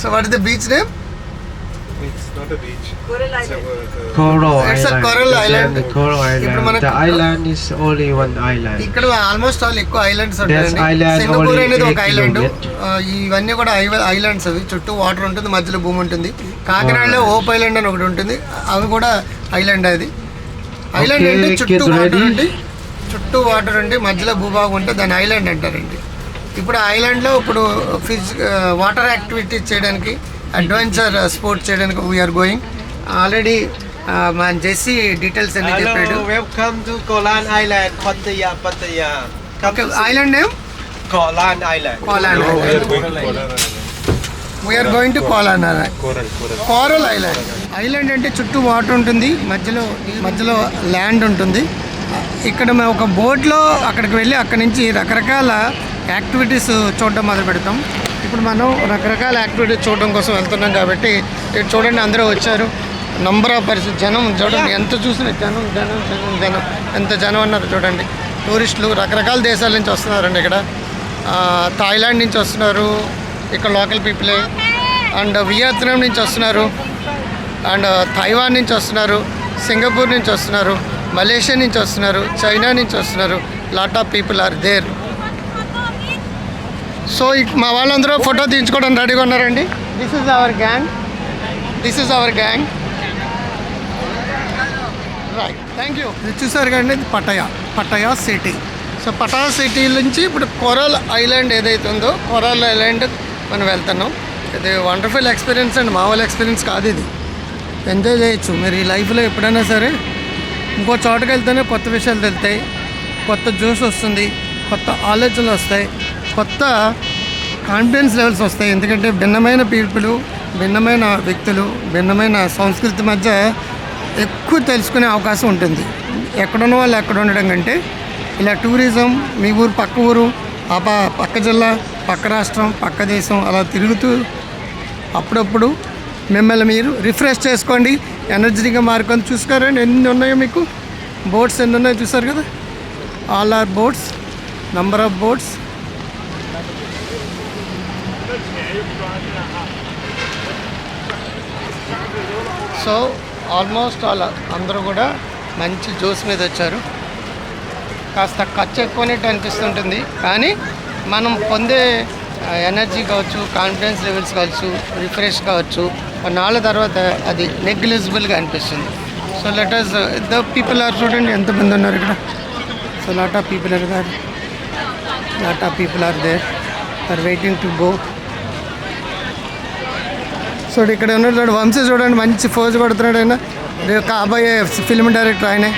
So what is the beach name It's not a beach. Coral It's a, Island. uh, Coral It's a coral island. The coral island. మనకు- The island is only one island. ఇక్కడ almost all ఎక్కువ islands Singapore only అనేది ఒక island. ఇవన్నీ కూడా islands అవి చుట్టూ water ఉంటుంది మధ్యలో భూమి ఉంటుంది కాకినాడలో ఓప్ ఐలాండ్ అని ఒకటి ఉంటుంది అవి కూడా ఐలాండ్ అది ఐలాండ్ అంటే చుట్టూ వాటర్. ఉండి చుట్టూ వాటర్ ఉండి మధ్యలో భూభాగం ఉంటే దాన్ని ఐలాండ్ అంటారండి ఇప్పుడు ఐలాండ్లో ఇప్పుడు ఫిజ్ వాటర్ యాక్టివిటీస్ చేయడానికి అడ్వెంచర్ స్పోర్ట్స్ చేయడానికి వీఆర్ గోయింగ్ ఆల్రెడీ మన జెస్సీ డీటెయిల్స్ అన్ని చెప్పాడు Pattaya, Pattaya. Come okay to see island name. Koh Larn Kolar Island. We're going to Koh Larn. Coral island island అంటే చుట్టూ వాటర్ ఉంటుంది మధ్యలో మధ్యలో ల్యాండ్ ఉంటుంది ఇక్కడ మేము ఒక బోట్లో అక్కడికి వెళ్ళి అక్కడి నుంచి రకరకాల యాక్టివిటీస్ చూడడం మొదలు పెడతాం. ఇప్పుడు మనం రకరకాల యాక్టివిటీస్ చూడడం కోసం వెళ్తున్నాం కాబట్టి ఇక్కడ చూడండి అందరూ వచ్చారు. నంబర్ ఆఫ్ పర్సన్ జనం చూడండి ఎంత చూసినా జనం జనం జనం జనం ఎంత జనం అన్నారు చూడండి. టూరిస్టులు రకరకాల దేశాల నుంచి వస్తున్నారండి ఇక్కడ. థాయిలాండ్ నుంచి వస్తున్నారు ఇక్కడ లోకల్ పీపులే. అండ్ వియత్నాం నుంచి వస్తున్నారు అండ్ తైవాన్ నుంచి వస్తున్నారు సింగపూర్ నుంచి వస్తున్నారు మలేషియా నుంచి వస్తున్నారు చైనా నుంచి వస్తున్నారు. Lot of people are there so మా వాళ్ళందరూ ఫోటో తీయించుకోవడానికి రెడీగా ఉన్నారండి. This is our gang this is our gang right thank you ఇది చూసారు కండి ఇది Pattaya. Pattaya city. So Pattaya city నుంచి ఇప్పుడు కొరల్ ఐలాండ్ ఏదైతే ఉందో కొరల్ ఐలాండ్ మనం వెళ్తున్నాం. ఇది వండర్ఫుల్ ఎక్స్పీరియన్స్ అండ్ మామూలు ఎక్స్పీరియన్స్ కాదు ఇది. ఎంజాయ్ చేయొచ్చు. మీరు ఈ లైఫ్లో ఎప్పుడైనా సరే ఇంకో చోటుకి వెళ్తేనే కొత్త విషయాలు తెలుస్తాయి కొత్త జ్యూస్ వస్తుంది కొత్త ఆలోచనలు వస్తాయి. కొత్త కాన్ఫిడెన్స్ లెవెల్స్ వస్తాయి. ఎందుకంటే భిన్నమైన పీపులు భిన్నమైన వ్యక్తులు భిన్నమైన సంస్కృతి మధ్య ఎక్కువ తెలుసుకునే అవకాశం ఉంటుంది. ఎక్కడున్న వాళ్ళు ఎక్కడ ఉండడం కంటే ఇలా టూరిజం మీ ఊరు పక్క ఊరు ఆ పక్క జిల్లా పక్క రాష్ట్రం పక్క దేశం అలా తిరుగుతూ అప్పుడప్పుడు మిమ్మల్ని మీరు రిఫ్రెష్ చేసుకోండి. ఎనర్జీగా మారుకొని చూసుకోరండి ఎన్ని ఉన్నాయో మీకు? బోట్స్ ఎన్ని ఉన్నాయో చూసారు కదా? All are boats number of boats so almost all అందరూ కూడా మంచి జ్యూస్ మీద వచ్చారు. కాస్త ఖర్చు ఎక్కువనేట్టు అనిపిస్తుంటుంది. కానీ మనం పొందే ఎనర్జీ కావచ్చు కాన్ఫిడెన్స్ లెవెల్స్ కావచ్చు రిఫ్రెష్ కావచ్చు నాళ్ళ తర్వాత అది నెగ్లిజిబుల్గా అనిపిస్తుంది. So letters the people are చూడండి ఎంతమంది ఉన్నారు ఇక్కడ? So lot of people are గారు lot of people are there are waiting to go so ఇక్కడ ఉన్నాడు వంశీ చూడండి మంచి ఫోజ్ కొడుతున్నాడు ఆయన. రేపు కాబోయే ఫిల్మ్ డైరెక్టర్ ఆయనే.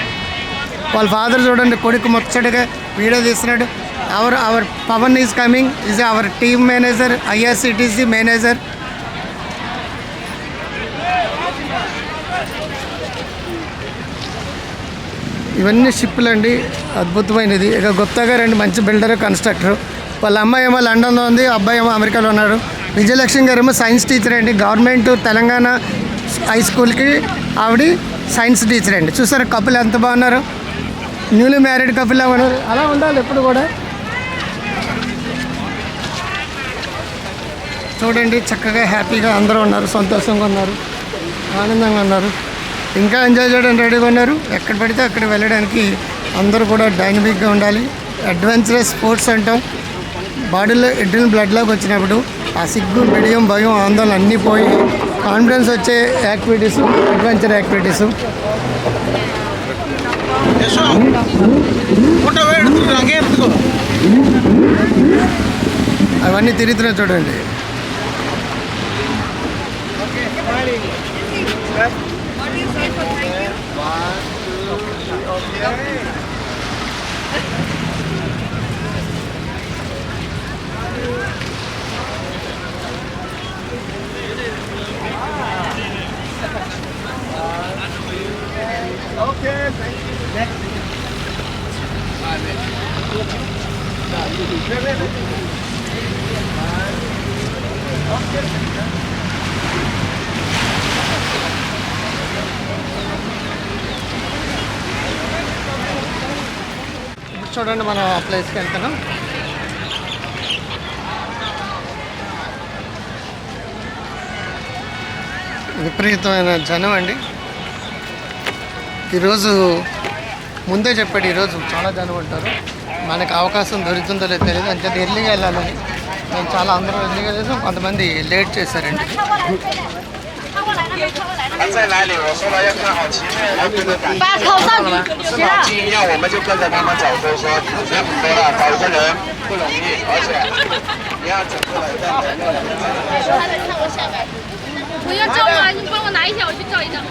వాళ్ళ ఫాదర్ చూడండి కొడుకు ముచ్చటగా వీడియో తీస్తున్నాడు. Our our Pavan is coming is our team manager IRCTC manager ఇవన్నీ షిప్పులు అండి అద్భుతమైనది. ఇక గుప్తా గారు అండి మంచి బిల్డర్ కన్స్ట్రక్టర్ వాళ్ళ అమ్మాయి ఏమో లండన్లో ఉంది అబ్బాయి ఏమో అమెరికాలో ఉన్నాడు. విజయలక్ష్మి గారు సైన్స్ టీచర్ అండి. గవర్నమెంట్ తెలంగాణ హై స్కూల్కి ఆవిడ సైన్స్ టీచర్ అండి. చూసారు కపుల్ ఎంత బాగున్నారు? న్యూలీ మ్యారీడ్ కపుల్ ఉన్నారు. అలా ఉండాలి ఎప్పుడు కూడా. చూడండి చక్కగా హ్యాపీగా అందరూ ఉన్నారు సంతోషంగా ఉన్నారు ఆనందంగా ఉన్నారు. ఇంకా ఎంజాయ్ చేయడానికి రెడీగా ఉన్నారు. ఎక్కడ పడితే అక్కడ వెళ్ళడానికి అందరూ కూడా డైనమిక్గా ఉండాలి. అడ్వెంచరస్ స్పోర్ట్స్ అంటాం. బాడీలో ఎడ్రిన్ బ్లడ్లోకి వచ్చినప్పుడు ఆ సిగ్గు బిడియం భయం ఆందోళన అన్నీ పోయి కాన్ఫిడెన్స్ వచ్చే యాక్టివిటీస్ అడ్వెంచర్ యాక్టివిటీస్. అవన్నీ తిరుగుతున్నాయి చూడండి. Say చూడండి మనం ఆ ప్లేస్కి వెళ్తున్నాం. విపరీతమైన జనం అండి. ఈరోజు ముందే చెప్పాడు ఈరోజు చాలా జనం ఉంటారు. మనకు అవకాశం దొరుకుతుందో లేదో తెలియదు. అంతే ఎర్లీగా వెళ్ళాలని. మేము చాలా అందరూ ఎర్లీగా చేసాం కొంతమంది లేట్ చేశారండి 他在哪里？我说了要看好前面要跟着赶。把口罩举是起来。尽量我们就跟着他们走，所以说人很多了，找个人不容易，而且你要整个人在人不要照吗？你帮我拿一下，我去照一张。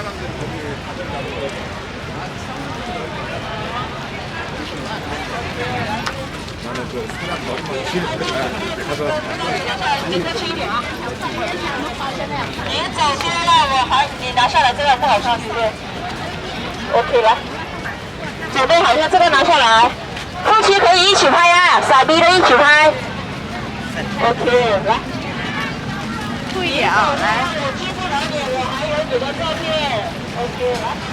您走先了，我还你拿下来，这个不好上去。OK 来，准备好，像这个拿下来，夫妻可以一起拍呀，傻逼的一起拍。OK 来。注意啊，来。有张照片 ok 来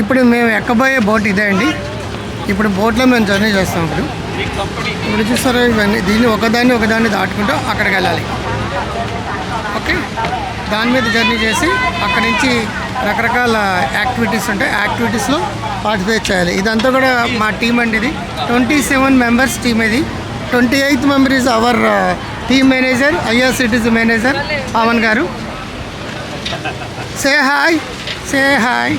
ఇప్పుడు మేము ఎక్కబోయే బోట్ ఇదే అండి. ఇప్పుడు బోట్లో మేము జర్నీ చేస్తాం ఇప్పుడు. ఇప్పుడు చూస్తారా ఇవన్నీ దీన్ని ఒకదాన్ని ఒకదాన్ని దాటుకుంటూ అక్కడికి వెళ్ళాలి. ఓకే? దాని మీద జర్నీ చేసి అక్కడి నుంచి రకరకాల యాక్టివిటీస్ ఉంటాయి. యాక్టివిటీస్లో పార్టిసిపేట్ చేయాలి. ఇదంతా కూడా మా టీం అండి ఇది. ట్వంటీ సెవెన్ మెంబర్స్ టీం ఇది. Twenty eighth member is our team manager IRCTC manager Pavan garu. Say hi say hi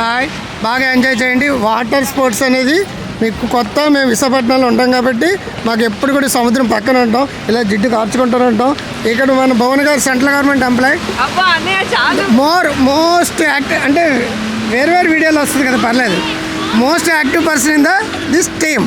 hi బాగా ఎంజాయ్ చేయండి. వాటర్ స్పోర్ట్స్ అనేది మీకు కొత్త మేము విశాఖపట్నంలో ఉంటాం కాబట్టి మాకు ఎప్పుడు కూడా సముద్రం పక్కన ఉంటాం. ఇలా జిడ్డు కార్చుకుంటూనే ఉంటాం. ఇక్కడ మన Bhuvan garu central government employee. More most active అంటే వేరు వేరు వీడియోలు వస్తుంది కదా పర్లేదు. Most active person in the this team.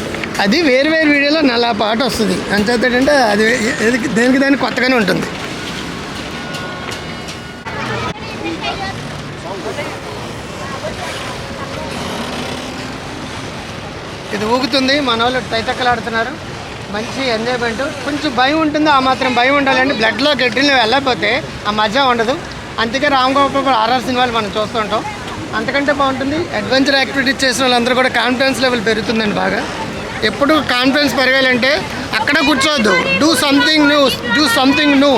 అది వేరు వేరు వీడియోలో నల్ల పాట వస్తుంది. అంచేతంటే అది దేనికి దానికి కొత్తగానే ఉంటుంది. ఇది ఊగుతుంది మన వాళ్ళు తైతక్కలాడుతున్నారు మంచి ఎంజాయ్మెంట్. కొంచెం భయం ఉంటుంది ఆ మాత్రం భయం ఉండాలండి. బ్లడ్లో గడ్డిలో వెళ్ళకపోతే ఆ మజా ఉండదు. అందుకే రామ్ గోపాల్ ఆర్ఆర్ సినిమాలు మనం చూస్తుంటాం అంతకంటే బాగుంటుంది అడ్వెంచర్ యాక్టివిటీస్ చేసిన వాళ్ళందరూ కూడా కాన్ఫిడెన్స్ లెవెల్ పెరుగుతుందండి బాగా. ఎప్పుడు కాన్ఫిడెన్స్ పెరగాలంటే అక్కడ కూర్చోవద్దు. Do something new do something new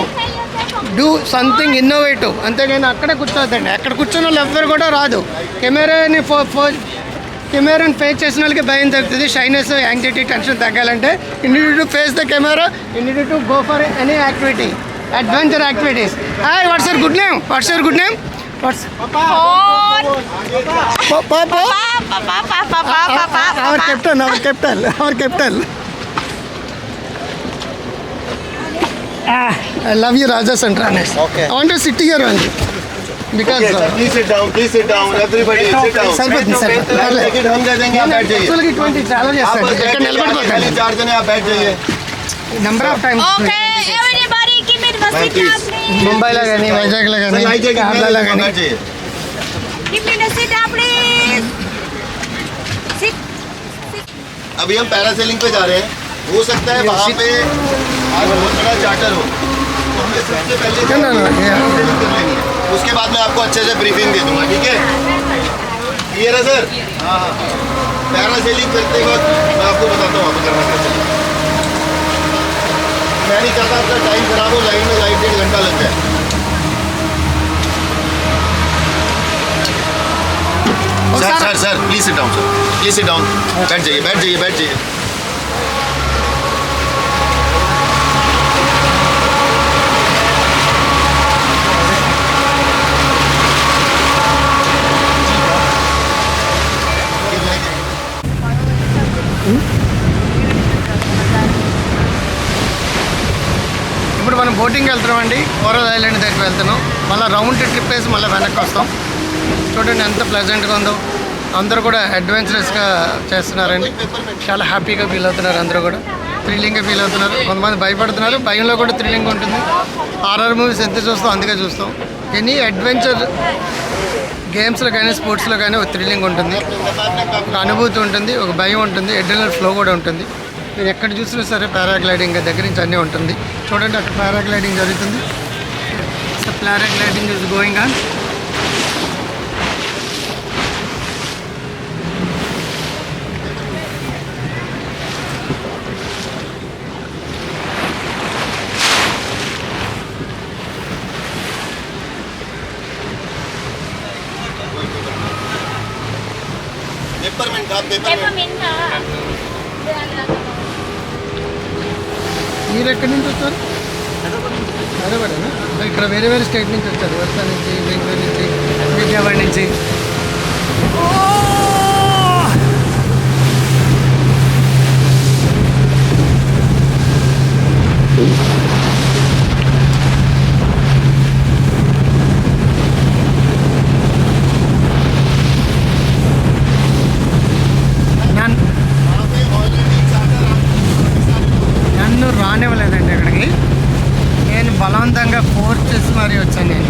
do something innovative అంతేగాని అక్కడ కూర్చోవద్దండి. అక్కడ కూర్చున్న వాళ్ళు ఎవ్వరు కూడా రాదు. కెమెరాని ఫో ఫో కెమెరాని ఫేస్ చేసిన వాళ్ళకి భయం తగ్గుతుంది. షైనెస్ యాంగ్జైటీ టెన్షన్ తగ్గాలంటే in to face the camera in to go for any activity adventure activities hi what's your good name what's your good name purse पापा पापा और कैप्टन और कैप्टन और captain I love you, Raja Santranes. Okay. I want to sit here only. Because. Okay, sir, please sit down. Please sit down. Everybody, sit down. Sir बस sir ticket हम दे देंगे आप बैठ जाइए. चलो कि 20 चलो यस सर. एक नेलबट को खाली चार जने आप बैठ जाइए. Number of times. Okay, everybody. Mumbai लगा नहीं वाइजैक लगा મુંબઈ લગાની लगा नहीं। આટલા લગાની कितने सीट आपने। अभी हम पैरासेलिंग पे जा रहे हैं। हो सकता है वहाँ पे आज बहुत बड़ा चार्टर हो। तो हमें सबसे पहले पैरासेलिंग कर लेनी है। उसके बाद मैं आपको अच्छे से ब्रीफिंग दे दूँगा ठीक है? ये रहा सर हाँ हाँ, हाँ। पैरासेलिंग करते वक्त मैं आपको बताता हूँ आपको करना कैसे मैं नहीं चाहता आपका टाइम खराब हो लाइन में लाइट डेढ़ घंटा लग जाए sir sir sir please sit down sir please sit down बैठ जाइए बैठ जाइए बैठ जाइए। బోటింగ్ వెళ్తున్నామండి కోరల్ ఐలాండ్ దగ్గరికి వెళ్తున్నాం. మళ్ళీ రౌండ్ ట్రిప్ వేసి మళ్ళీ వెనక్కి వస్తాం. చూడండి ఎంత ప్లెజెంట్గా ఉందో. అందరూ కూడా అడ్వెంచరస్గా చేస్తున్నారండి. చాలా హ్యాపీగా ఫీల్ అవుతున్నారు అందరూ కూడా. థ్రిల్లింగ్గా ఫీల్ అవుతున్నారు. కొంతమంది భయపడుతున్నారు. భయంలో కూడా థ్రిల్లింగ్ ఉంటుంది. ఆర్ఆర్ మూవీస్ ఎంత చూస్తాం అందుకే చూస్తాం. ఎనీ అడ్వెంచర్ గేమ్స్లో కానీ స్పోర్ట్స్లో కానీ ఒక థ్రిల్లింగ్ ఉంటుంది. ఒక అనుభూతి ఉంటుంది ఒక భయం ఉంటుంది ఎడ్రినల్ ఫ్లో కూడా ఉంటుంది. మీరు ఎక్కడ చూసినా సరే పారాగ్లైడింగ్ దగ్గర నుంచి అన్నీ ఉంటుంది. చూడండి అక్కడ పారాగ్లైడింగ్ జరుగుతుంది. So paragliding is going on paper men మీరు ఎక్కడి నుంచి వచ్చారు హైదరాబాదేనా? ఇక్కడ వేరే వేరే స్టేట్ నుంచి వచ్చారు. ఒరిస్సా నుంచి బెంగళూరు నుంచి విజయవాడ నుంచి. నన్ను నన్ను రానివ్వలేదండి ఇక్కడికి నేను బలవంతంగా ఫోర్స్ చేసి మరీ వచ్చాను నేను.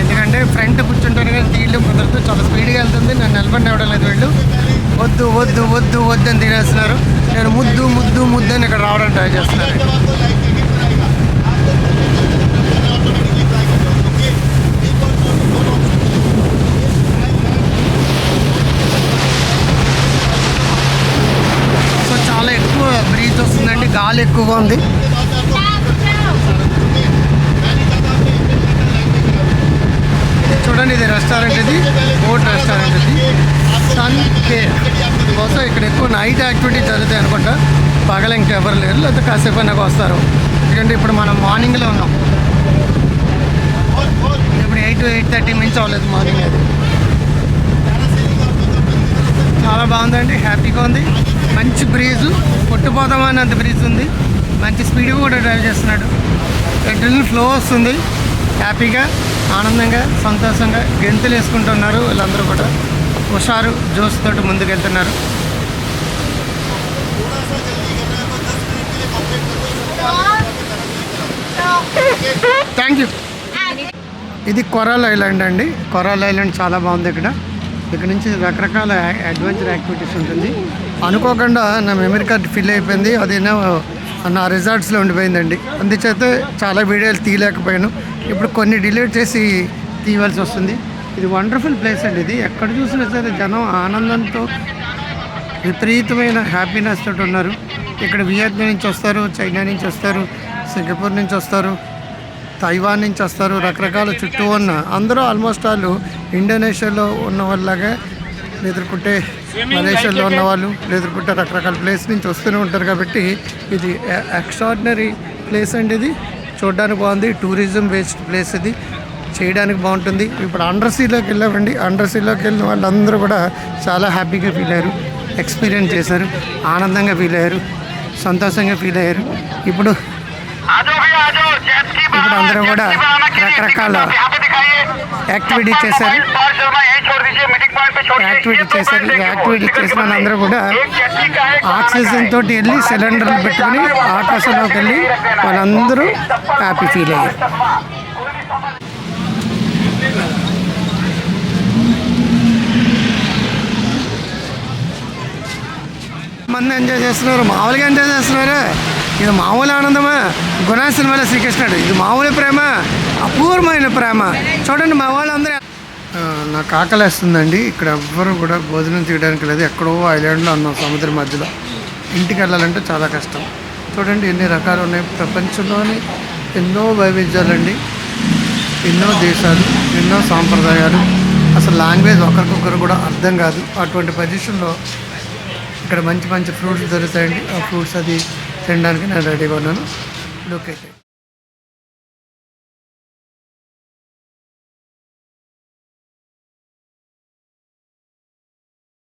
ఎందుకంటే ఫ్రంట్ కూర్చుంటాను కానీ తీయడం కుదరదు చాలా స్పీడ్గా వెళ్తుంది నన్ను నిలబడి లేదు వీళ్ళు. వద్దు వద్దు వద్దు వద్దు అని తినేస్తున్నారు. నేను ముద్దు ముద్దు ముద్దు అని ఇక్కడ రావడం ట్రై చేస్తున్నాను. సో చాలా ఎక్కువ బ్రీత్ వస్తుందండి గాలి ఎక్కువగా ఉంది. చూడండి ఇది రెస్టారెంట్ ఇది బోట్ రెస్టారెంట్ ఇది. సన్ కేర్ కోసం ఇక్కడ ఎక్కువ నైట్ యాక్టివిటీ జరుగుతాయి అనుకుంటా. పగల ఇంకెవరు లేరు లేకపోతే కాసేపు నాకు వస్తారు. ఎందుకంటే ఇప్పుడు మనం మార్నింగ్లో ఉన్నాం. ఇప్పుడు ఎయిట్ ఎయిట్ థర్టీ మించి అవ్వలేదు మార్నింగ్ అది చాలా బాగుందండి హ్యాపీగా ఉంది. మంచి బ్రీజు కొట్టుపోదామా అంత బ్రీజ్ ఉంది. మంచి స్పీడ్ కూడా డ్రైవ్ చేస్తున్నాడు. డ్రిల్ ఫ్లో వస్తుంది. హ్యాపీగా ఆనందంగా సంతోషంగా గెంతులు వేసుకుంటున్నారు వీళ్ళందరూ కూడా. హుషారు జోస్ తోటి ముందుకెళ్తున్నారు. Thank you. ఇది కొరాల్ ఐలాండ్ అండి. కొరాల్ ఐలాండ్ చాలా బాగుంది ఇక్కడ. ఇక్కడ నుంచి రకరకాల అడ్వెంచర్ యాక్టివిటీస్ ఉంటుంది. అనుకోకుండా నా మెమరీ కార్డ్ ఫిల్ అయిపోయింది. అది నా రిజార్ట్స్లో ఉండిపోయిందండి. అందుచేత చాలా వీడియోలు తీయలేకపోయాను. ఇప్పుడు కొన్ని డిలీట్ చేసి తీయవలసి వస్తుంది. ఇది వండర్ఫుల్ ప్లేస్ అండి ఇది. ఎక్కడ చూసినా సరే జనం ఆనందంతో విపరీతమైన హ్యాపీనెస్ తోటి ఉన్నారు. ఇక్కడ వియత్నాం నుంచి వస్తారు చైనా నుంచి వస్తారు సింగపూర్ నుంచి వస్తారు తైవాన్ నుంచి వస్తారు రకరకాల చుట్టూ ఉన్న అందరూ ఆల్మోస్ట్ వాళ్ళు ఇండోనేషియాలో ఉన్న వాళ్ళలాగా లేదుకుంటే మలేషియాలో ఉన్న వాళ్ళు లేదుకుంటే రకరకాల ప్లేస్ నుంచి వస్తూనే ఉంటారు కాబట్టి ఇది ఎక్స్ట్రాడినరీ ప్లేస్ అండి ఇది. చూడడానికి బాగుంది. టూరిజం బేస్డ్ ప్లేస్ ఇది. చేయడానికి బాగుంటుంది. ఇప్పుడు అండర్ సీలోకి వెళ్ళామండి. అండర్ సీలోకి వెళ్ళిన వాళ్ళందరూ కూడా చాలా హ్యాపీగా ఫీల్ అయ్యారు. ఎక్స్పీరియన్స్ చేశారు. ఆనందంగా ఫీల్ అయ్యారు. సంతోషంగా ఫీల్ అయ్యారు. ఇప్పుడు ఇప్పుడు అందరూ కూడా రకరకాల యాక్టివిటీ చేశారు. యాక్టివిటీ చేశారు. యాక్టివిటీ చేసిన వాళ్ళందరూ కూడా ఆక్సిజన్ తోటి వెళ్ళి సిలిండర్లు పెట్టుకుని ఆకాశంలోకి వెళ్ళి వాళ్ళందరూ హ్యాపీ ఫీల్ అయ్యారు. మంది ఎంజాయ్ చేస్తున్నారు. మామూలుగా ఎంజాయ్ చేస్తున్నారు. ఇది మామూలు ఆనందమా? గుణా సినిమాలో శ్రీకృష్ణుడు. ఇది మామూలు ప్రేమ. అపూర్వమైన ప్రేమ. చూడండి మా వాళ్ళందరూ. నాకు ఆకలేస్తుందండి. ఇక్కడ ఎవ్వరు కూడా భోజనం తీయడానికి లేదు. ఎక్కడో ఐలాండ్లో ఉన్నాం సముద్రం మధ్యలో. ఇంటికి వెళ్ళాలంటే చాలా కష్టం. చూడండి ఎన్ని రకాలు ఉన్నాయి. ప్రపంచంలోని ఎన్నో వైవిధ్యాలండి. ఎన్నో దేశాలు ఎన్నో సాంప్రదాయాలు. అసలు లాంగ్వేజ్ ఒకరికొకరు కూడా అర్థం కాదు. అటువంటి పొజిషన్లో ఇక్కడ మంచి మంచి ఫ్రూట్స్ దొరుకుతాయండి. ఆ ఫ్రూట్స్ అది తినడానికి నేను రెడీగా ఉన్నాను. ఓకే